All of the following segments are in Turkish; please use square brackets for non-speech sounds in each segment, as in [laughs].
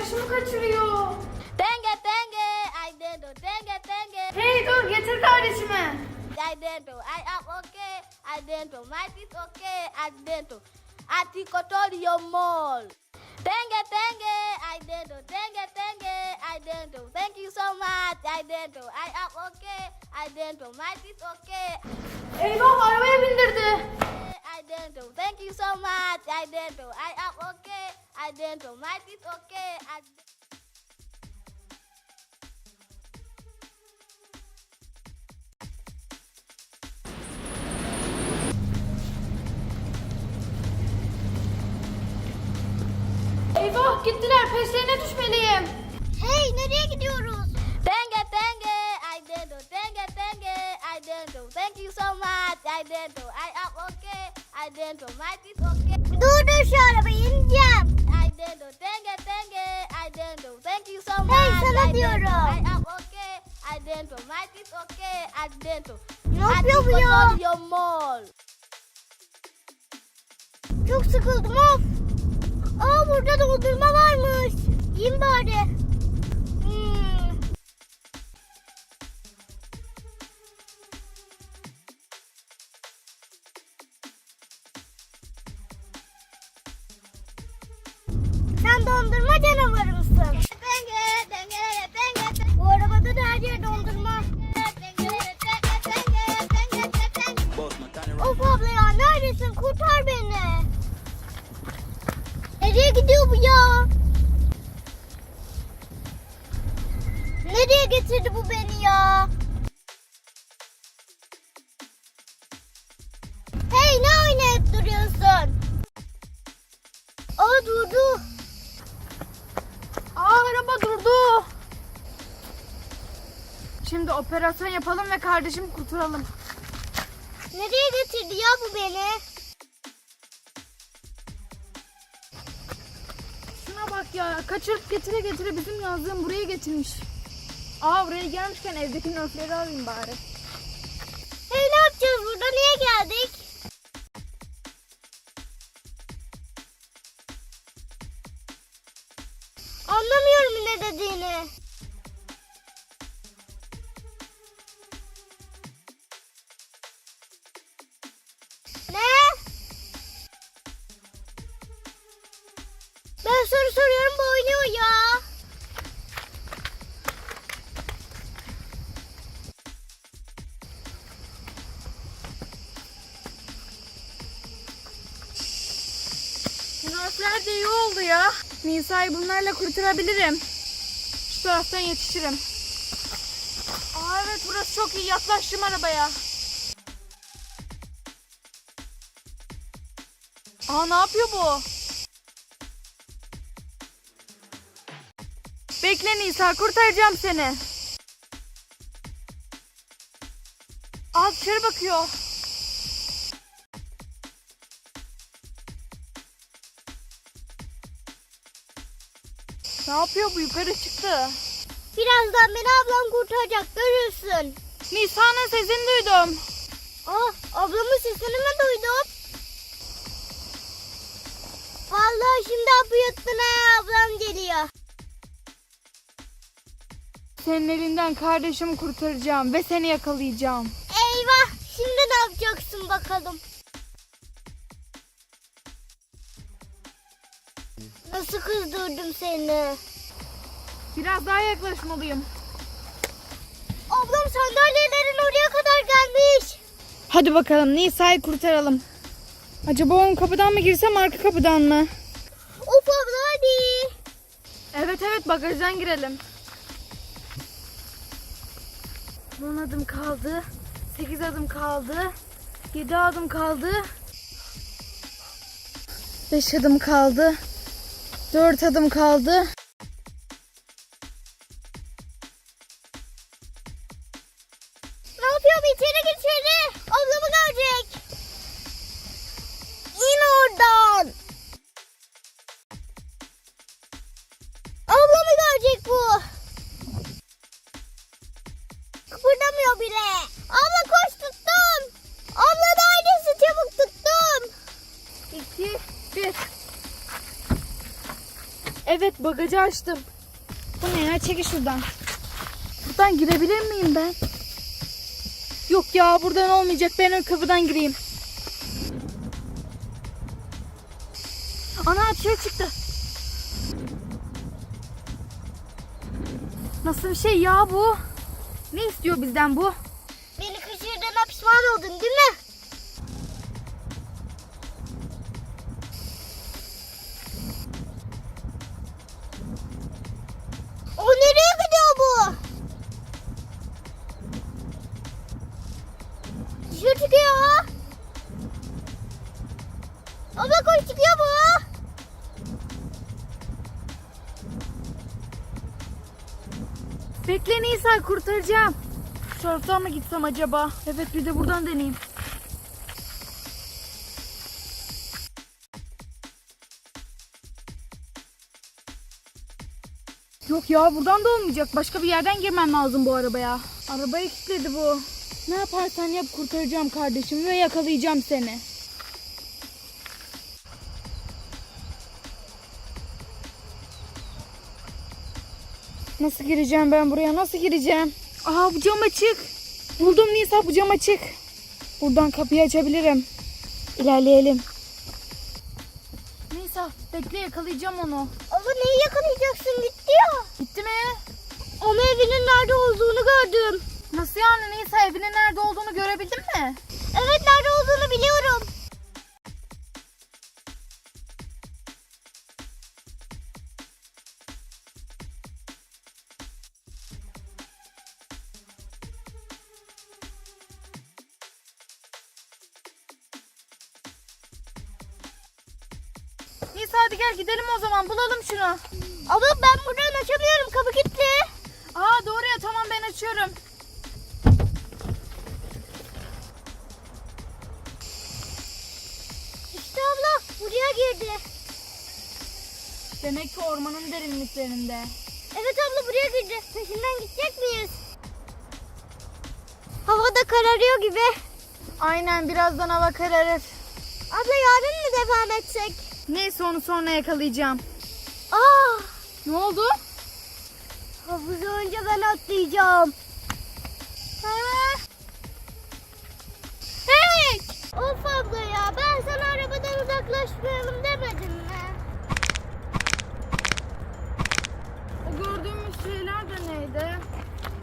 kardeşimi kaçırıyor. Tenge tenge, I dentro, tenge tenge, Hey dur getir kardeşimi. I dentro, I am okay, I dentro, my teeth okay, I dentro, Aticotorio mall. Tenge tenge, I dentro, tenge tenge, I dentro. Thank you so much, I dentro, I am okay, I dentro, my teeth okay. Eyvah arabaya bindirdi. I dentro, thank you so much, I dentro, I am okay, I dentro, my teeth okay, I Eyvah gittiler. Peşlerine düşmeliyim. Hey nereye gidiyoruz? Tenge tenge, I dentro, tenge tenge, I dentro. Thank you so much, I dentro. I I dentro. My okay. Dur dur şu arabayı ineceğim. I dentro, tenge tenge, I dentro. Thank you so much. Hey, sana I diyorum. I am okay, I dentro. My teeth okay, I dentro. Ne yapıyor bu ya? Mall. Çok sıkıldım of. Aa burada dondurma varmış. Yiyeyim bari. Of abla ya neredesin? Kurtar beni. Nereye gidiyor bu ya? Nereye getirdi bu beni ya? Hey ne oynayıp duruyorsun? Aa durdu. Aa araba durdu. Şimdi operasyon yapalım ve kardeşimi kurtaralım. Nereye getirdi ya bu beni? Şuna bak ya kaçırıp getire getire bizim yazdığım buraya getirmiş. Aa buraya gelmişken evdeki nörfleri alayım bari. Hey ne yapacağız burada? Niye geldik? Ben soru soruyorum bu oynuyor ya. Nörfler de iyi oldu ya. Nisa'yı bunlarla kurtarabilirim. Şu taraftan yetişirim. Aa evet burası çok iyi. Yaklaştım arabaya. Aa ne yapıyor bu? Bekle Nisa kurtaracağım seni. Aa dışarı bakıyor. Ne yapıyor bu yukarı çıktı. Birazdan beni ablam kurtaracak görürsün. Nisa'nın sesini duydum. Ah ablamın sesini mi duydum? Vallahi şimdi hapı yuttun ha ablam geliyor. Senin elinden kardeşimi kurtaracağım ve seni yakalayacağım. Eyvah şimdi ne yapacaksın bakalım. Nasıl kızdırdım seni? Biraz daha yaklaşmalıyım. Ablam sandalyelerin oraya kadar gelmiş. Hadi bakalım Nisa'yı kurtaralım. Acaba ön kapıdan mı girsem arka kapıdan mı? Of abla hadi. Evet evet bagajdan girelim. 10 adım kaldı. 8 adım kaldı. 7 adım kaldı. 5 adım kaldı. 4 adım kaldı. Evet bagajı açtım. Bu ne ya çekil şuradan. Buradan girebilir miyim ben? Yok ya buradan olmayacak ben ön kapıdan gireyim. Ana dışarı çıktı. Nasıl bir şey ya bu? Ne istiyor bizden bu? Beni kaçırdığına pişman oldun değil mi? Nisa kurtaracağım. Şu taraftan mı gitsem acaba? Evet bir de buradan deneyeyim. Yok ya buradan da olmayacak. Başka bir yerden girmem lazım bu arabaya. Arabayı kilitledi bu. Ne yaparsan yap kurtaracağım kardeşim ve yakalayacağım seni. Nasıl gireceğim ben buraya? Nasıl gireceğim? Aha bu cam açık. Buldum Nisa bu cam açık. Buradan kapıyı açabilirim. İlerleyelim. Nisa bekle yakalayacağım onu. Abla neyi yakalayacaksın gitti ya. Gitti mi? Ama evinin nerede olduğunu gördüm. Nasıl yani Nisa evinin nerede olduğunu görebildin mi? Evet nerede olduğunu biliyorum. Zaman bulalım şunu. Ama ben buradan açamıyorum kapı kilitli. Aa doğru ya tamam ben açıyorum. İşte abla buraya girdi. Demek ki ormanın derinliklerinde. Evet abla buraya girdi. Peşinden gidecek miyiz? Hava da kararıyor gibi. Aynen birazdan hava kararır. Abla yarın mı devam etsek? Neyse onu sonra yakalayacağım. Aa, Ne oldu? havuza önce ben atlayacağım. Ha? Hey! Of abla ya ben sana arabadan uzaklaşmayalım demedim mi? O gördüğümüz şeyler de neydi?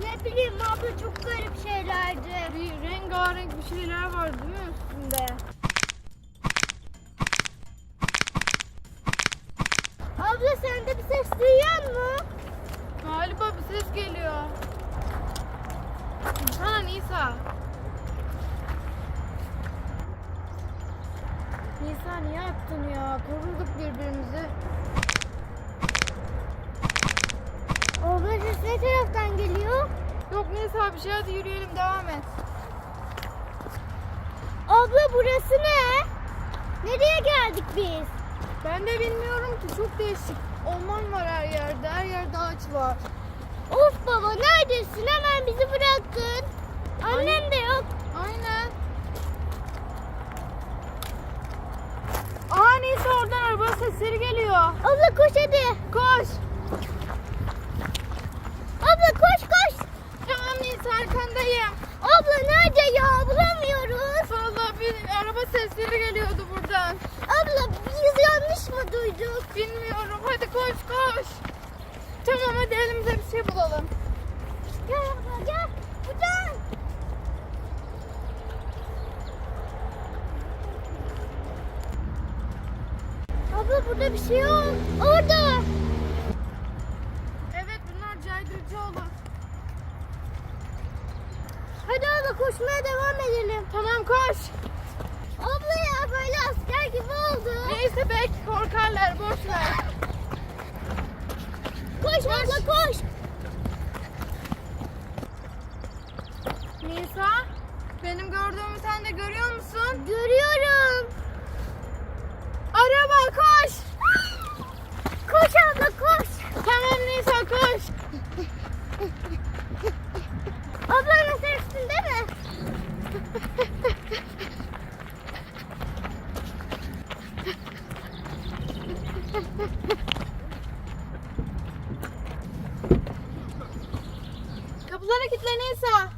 Ne bileyim abla çok garip şeylerdi. Bir rengarenk bir şeyler var değil mi üstünde? Abla sen de bir ses duyuyor musun? Galiba bir ses geliyor. Ha Nisa. Nisa niye attın ya? Korulduk birbirimizi. Abla ses ne taraftan geliyor? Yok Nisa bir şey hadi yürüyelim devam et. Abla burası ne? Nereye geldik biz? Ben de bilmiyorum ki çok değişik. Orman var her yerde. Her yerde ağaç var. Of baba neredesin? Hemen bizi bıraktın. Annem de yok. Aynen. Aa Nisa oradan araba sesleri geliyor. Abla koş hadi. Koş. Abla koş koş. Tamam Nisa arkandayım. Abla nerede ya? Bulamıyoruz. Vallahi bir araba sesleri geliyordu buradan. Abla biz yanlış mı duyduk? Bilmiyorum. Hadi koş koş. Tamam hadi elimize bir şey bulalım. Gel abla gel. Buradan. Abla burada bir şey yok. Koşmaya devam edelim. Tamam koş. Abla ya böyle asker gibi oldu. Neyse belki korkarlar boş ver. Koş abla koş. Nisa benim gördüğümü sen de görüyor musun? Görüyorum. Araba koş. Koş abla koş. Tamam Nisa koş. Abla nasıl üstünde mi? Kapıları kilitle Nisa.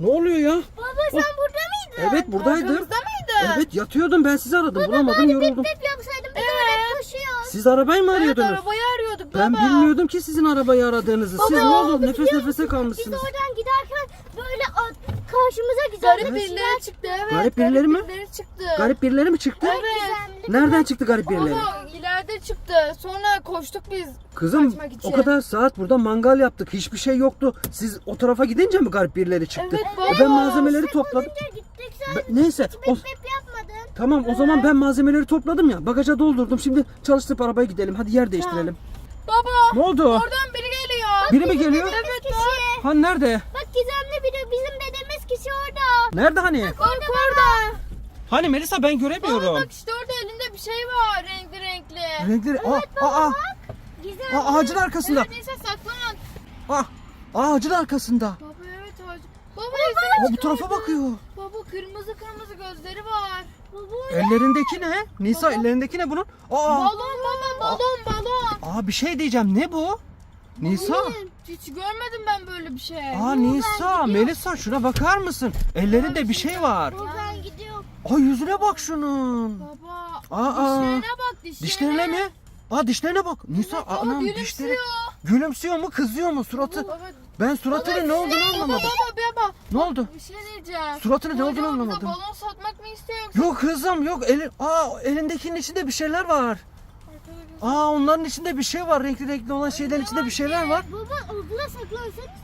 Ne oluyor ya? Baba sen burada mıydın? Evet buradaydım. Arkamızda mıydın? Evet yatıyordum ben sizi aradım bulamadım yoruldum. bip bip yapsaydın biz oraya koşuyoruz. Siz arabayı mı Evet arıyordunuz? arabayı arıyorduk Ben baba. bilmiyordum ki sizin arabayı aradığınızı. Siz ne oldu nefes nefese Biz kalmışsınız. oradan giderken böyle a- karşımıza güzel Garip bir birileri çıktı evet. Garip birileri mi? birileri çıktı. Garip birileri mi çıktı? Evet. Nereden çıktı garip birileri? Baba ileride çıktı. Sonra koştuk biz. Kızım kaçmak için. o kadar saat burada mangal yaptık. Hiçbir şey yoktu. Siz o tarafa gidince mi garip birileri çıktı? Evet, E baba. ben malzemeleri topladım. Gittik sen Ben- neyse o, bip yapmadın. Tamam o zaman ben malzemeleri topladım ya. Bagaja doldurdum. Şimdi çalıştırıp arabaya gidelim. Hadi yer değiştirelim. Baba. Ne oldu? Oradan biri geliyor. Biri mi geliyor? Evet kişi. Ha nerede? Bak gizemli biri bizim dedemiz kişi orada. Nerede hani? Bak orada. Hani Melisa ben Baba göremiyorum. bak işte orada elinde bir şey var renkli renkli. Renkleri. Aa, aa, Gizemli. aa, ağacın arkasında. Evet saklan. Ah, ağacın arkasında. Baba evet ağacı. Baba yüzüne Aa, bu tarafa bakıyor. Baba kırmızı kırmızı gözleri var. Ellerindeki ne? Nisa ellerindeki ne bunun? Aa, Balon baba balon balon. aa bir şey diyeceğim. Ne bu? Nisa. Hiç görmedim ben böyle bir şey. Aa Nisa, Melisa şuna bakar mısın? Ellerinde bir şey var. Buradan gidiyor. Aa yüzüne bak şunun. Baba Aa, dişlerine bak dişlerine. Dişlerine mi? Aa dişlerine bak. Nisa anam dişleri. Gülümsüyor mu? Kızıyor mu? Suratı. Baba, Ben suratının ne olduğunu anlamadım. Baba baba Ne oldu? bir şey diyeceğim. Suratının ne Bu olduğunu bize anlamadım. balon satmak mı istiyor yoksa? Yok kızım yok. Eli, aa elindekinin içinde bir şeyler var. Aa onların içinde bir şey var. Renkli renkli olan şeylerin içinde bir şeyler var. Baba okula saklansanıza.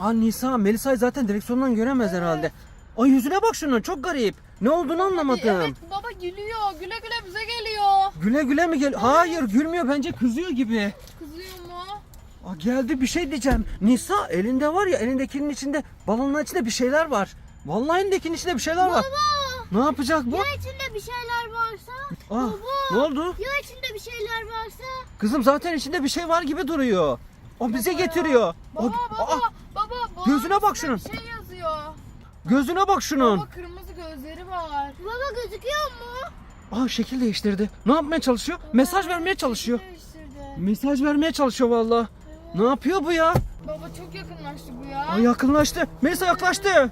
Aa Nisa, Melisa'yı zaten direksiyondan göremez herhalde. Ay yüzüne bak şunun çok garip. Ne olduğunu anlamadım. Evet baba gülüyor. Güle güle bize geliyor. Güle güle mi gel? Hayır gülmüyor bence kızıyor gibi. Kızıyor mu? Aa, geldi bir şey diyeceğim. Nisa elinde var ya elindekinin içinde balonun içinde bir şeyler var. Vallahi elindekinin içinde bir şeyler var. Ne yapacak bu? Ya içinde bir şeyler varsa? Aa, ne oldu? Ya içinde bir şeyler varsa? Kızım zaten içinde bir şey var gibi duruyor. O bize getiriyor. O, Baba baba Aa, baba. balon gözüne bak şunun. Bir şey yazıyor. gözüne bak şunun. Baba kırmızı gözleri var. Baba gözüküyor mu? Aa şekil değiştirdi. Ne yapmaya çalışıyor? Mesaj vermeye çalışıyor. Değiştirdi. Mesaj vermeye çalışıyor vallahi. Ne yapıyor bu ya? Baba çok yakınlaştı bu ya. Ay yakınlaştı. Melisa yaklaştı.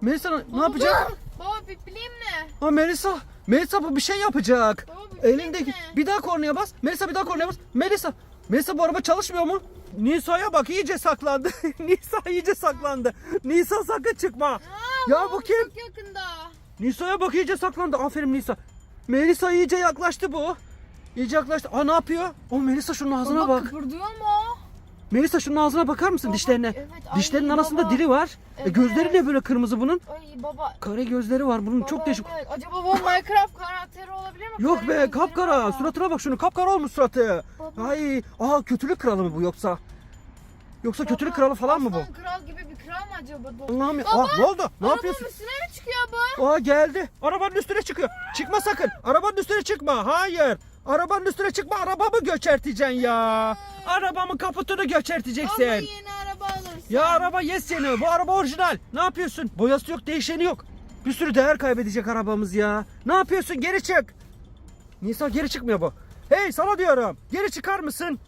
Melisa ne yapacak? Baba pipliyim ne? Ha Melisa. Melisa bu bir şey yapacak. Baba Elindeki ne? bir daha kornaya bas. Melisa bir daha kornaya bas. Melisa. Melisa bu araba çalışmıyor mu? Nisa'ya bak iyice saklandı. [laughs] Nisa iyice saklandı. Nisa sakın çıkma. ya bu kim? Çok yakında. Nisa'ya bak iyice saklandı. Aferin Nisa. Melisa iyice yaklaştı bu. İyice yaklaştı. Aa ne yapıyor? O Melisa şunun ağzına Baba bak. kıpırdıyor mu? Melisa şunun ağzına bakar mısın Baba, dişlerine? evet, ay Dişlerinin arasında baba. dili var. E, gözleri ne böyle kırmızı bunun? Ay baba. Kare gözleri var bunun çok baba, değişik. evet. Acaba bu Minecraft karakteri olabilir mi? Yok Kare be gözleri kapkara. var. Suratına bak şunu. Kapkara olmuş suratı. Baba. Ay, aa kötülük kralı mı bu yoksa? Yoksa kötülük kralı falan mı bu? Aslan kral gibi bir kral mı acaba bu? Allah'ım ya. Aa, ne oldu? Ne Arabanın yapıyorsun? üstüne mi çıkıyor bu? Aa geldi. Arabanın üstüne çıkıyor. Çıkma sakın. Arabanın üstüne çıkma. Hayır. Arabanın üstüne çıkma. Arabamı göçerteceksin ya. Arabamın kaputunu Ama göçerteceksin. yeni araba alırsın. Ya araba yes seni. Bu araba orijinal. Ne yapıyorsun? Boyası yok, değişeni yok. Bir sürü değer kaybedecek arabamız ya. Ne yapıyorsun? Geri çık. Nisa geri çıkmıyor bu. Hey sana diyorum. Geri çıkar mısın?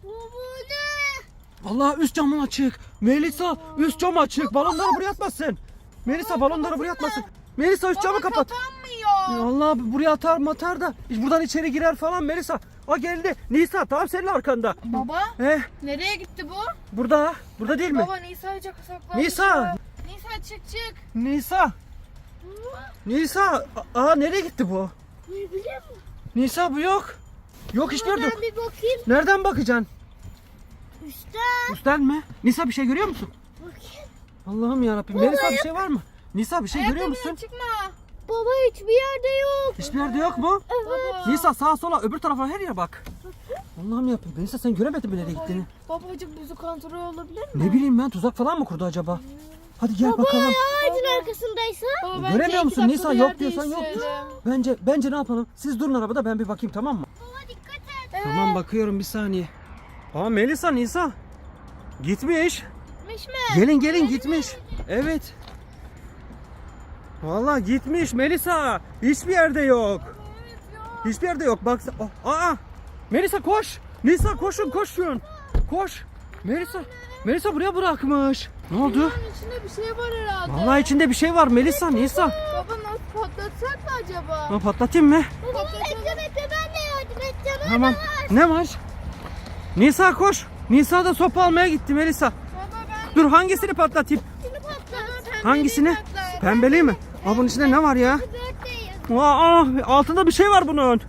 Allah üst camın açık. Melisa üst cam açık. Balonları buraya atmasın. Melisa balonları buraya atmasın. Melisa üst camı kapat. Kapanmıyor. Allah buraya atar matar da buradan içeri girer falan Melisa. O geldi. Nisa tam senin arkanda. Baba Eh nereye gitti bu? burada. Burada değil mi? Baba Nisa çok saklanmış. Nisa. Nisa çık çık. Nisa. Nisa. Aa nereye gitti bu? Ne musun? Nisa bu yok. Yok hiçbir yerde yok. Ben bir bakayım. Nereden bakacaksın? Üstten. Üstten mi? Nisa bir şey görüyor musun? Bakayım. Allah'ım yarabbim. Melisa bir şey var mı? Nisa bir şey görüyor Ayakkabıyla musun? çıkma. Baba hiçbir yerde yok. Hiçbir yerde yok mu? Evet. Baba. Nisa sağa sola öbür tarafa her yere bak. Allah'ım yarabbim. Nisa sen göremedin mi nereye gittiğini? Babacık bizi kontrol olabilir mi? Ne bileyim ben tuzak falan mı kurdu acaba? Hadi gel bakalım. Ağacın arkasındaysa. Baba, Göremiyor iki musun? dakikada Nisa yer yok diyorsan yok. Bence bence ne yapalım? Siz durun arabada ben bir bakayım tamam mı? Baba dikkat et. Tamam bakıyorum bir saniye. Aa Melisa Nisa. Gitmiş. Gitmiş mi? Gelin gelin gitmiş. Evet. Vallahi gitmiş Melisa. Hiçbir yerde yok. Hiçbir yerde yok. Bak. Oh, aa. Melisa koş. Nisa koşun koşun. Koş. Melisa. Melisa buraya bırakmış. Ne oldu? Bunun içinde bir şey var herhalde. Vallahi içinde bir şey var Melisa, Nisa. Baba nasıl patlatsak mı acaba? Ben patlatayım mı? Baba bekle bekle ben de yardım edeceğim. Tamam. Ne var? Nisa koş. Nisa da sopa almaya gitti Melisa. Baba ben Dur hangisini patlatayım? Patlat. Hangisini? Pembeli mi? Aa bunun içinde ne var ya? Aa, altında bir şey var bunun.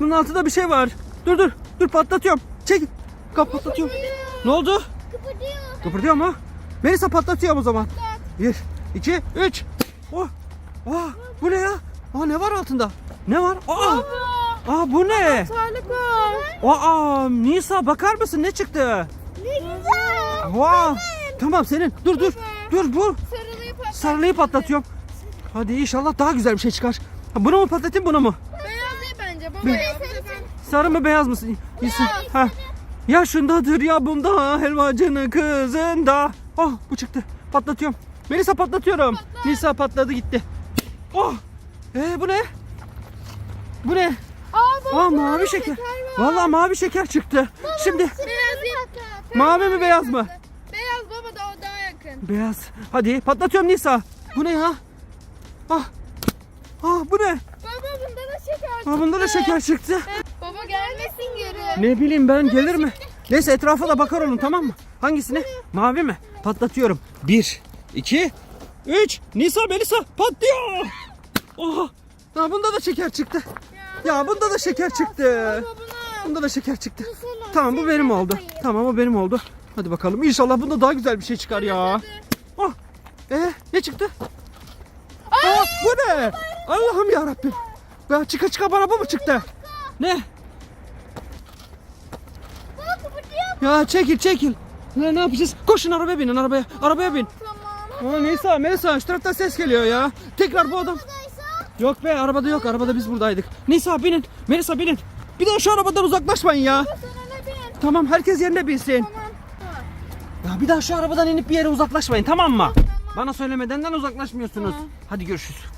Bunun altında bir şey var. Dur dur. Dur patlatıyorum. Çek. Kap patlatıyorum. Ne oldu? Kıpırdıyor. Kıpırdıyor mu? Melisa patlatıyorum o zaman. Bir, iki, üç. Oh. Aa, bu ne ya? Aa ne var altında? Ne var? Aa. Aa bu ne? Aa Nisa bakar mısın ne çıktı? Ne güzel. Wow. Tamam senin. Dur dur. Dur bu. Sarılıyı patlatıyorum. Hadi inşallah daha güzel bir şey çıkar. Ha, Bunu mu patlatayım bunu mu? Beyaz değil bence baba Bir- ya. Sarı mı beyaz mı? İyisin. Ha. Ya şundadır ya bunda helvacının kızında. Oh bu çıktı. Patlatıyorum. Melisa patlatıyorum. Nisa patladı gitti. Oh. Ee, bu ne? Bu ne? Aa baba. Aa mavi şeker. Vallahi mavi şeker çıktı. Şimdi Beyaz değil. mavi mi beyaz mı? Beyaz baba da o daha yakın. Beyaz. Hadi patlatıyorum Nisa. Bu ne ya? Ah. Ah bu ne? Baba bunda da şeker Ah bunda da çıktı. şeker çıktı. Baba gelmesin geri. Ne bileyim ben gelir mi? Neyse etrafa da bakar olun tamam mı? Hangisini? Mavi mi? Patlatıyorum. Bir, iki, üç. Nisa Melisa patlıyor. Oha. Ya bunda da şeker çıktı. Ya bunda da şeker çıktı. Bunda da şeker çıktı. Tamam bu benim oldu. Tamam o benim oldu. Hadi bakalım inşallah bunda daha güzel bir şey çıkar ya. Oh. Ee, ne çıktı? Aa, bu ne? Allah'ım ya Rabbim. Ya çıka çıka bana bu mu çıktı? Ne? Ya çekil çekil. Ne, ne yapacağız? Koşun arabaya binin arabaya. Arabaya bin. Tamam. Aa, Nisa Melisa şu taraftan ses geliyor ya. Tekrar bu adam. Yok be arabada yok arabada biz buradaydık. Nisa binin. Melisa binin. Bir daha şu arabadan uzaklaşmayın ya. Tamam herkes yerine binsin. Tamam. Ya bir daha şu arabadan inip bir yere uzaklaşmayın tamam mı? Bana söylemedenden uzaklaşmıyorsunuz. Hadi görüşürüz.